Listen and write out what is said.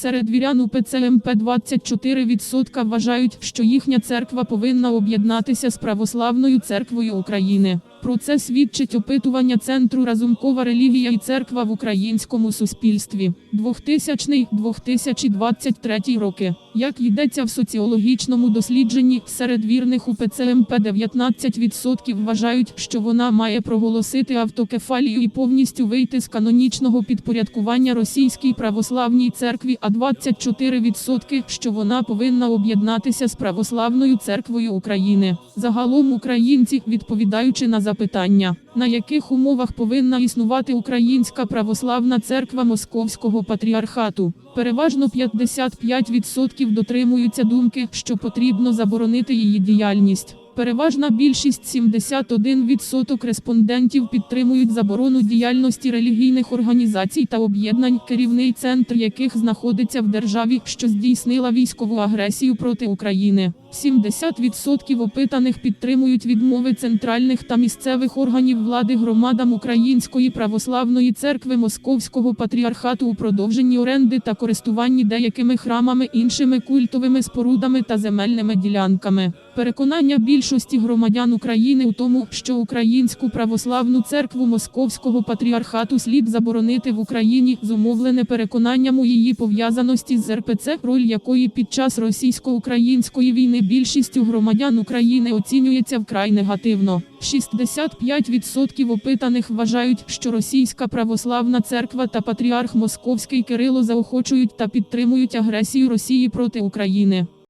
Серед вірян УПЦ МП 24% вважають, що їхня церква повинна об'єднатися з Православною церквою України. Про це свідчить опитування Центру Разумкова релігія і церква в українському суспільстві 2000-2023 роки. Як йдеться в соціологічному дослідженні, серед вірних УПЦ МП 19% вважають, що вона має проголосити автокефалію і повністю вийти з канонічного підпорядкування російській православній церкві, а 24% що вона повинна об'єднатися з православною церквою України. Загалом українці, відповідаючи на запитання, на яких умовах повинна існувати Українська православна церква Московського патріархату, переважно 55% дотримуються думки, що потрібно заборонити її діяльність. Переважна більшість 71% респондентів підтримують заборону діяльності релігійних організацій та об'єднань, керівний центр яких знаходиться в державі, що здійснила військову агресію проти України. 70% опитаних підтримують відмови центральних та місцевих органів влади громадам Української православної церкви Московського патріархату у продовженні оренди та користуванні деякими храмами, іншими культовими спорудами та земельними ділянками. Переконання більшості громадян України у тому, що Українську православну церкву Московського патріархату слід заборонити в Україні, зумовлене переконанням у її пов'язаності з РПЦ, роль якої під час російсько-української війни більшістю громадян України оцінюється вкрай негативно. 65% опитаних вважають, що Російська православна церква та патріарх Московський Кирило заохочують та підтримують агресію Росії проти України.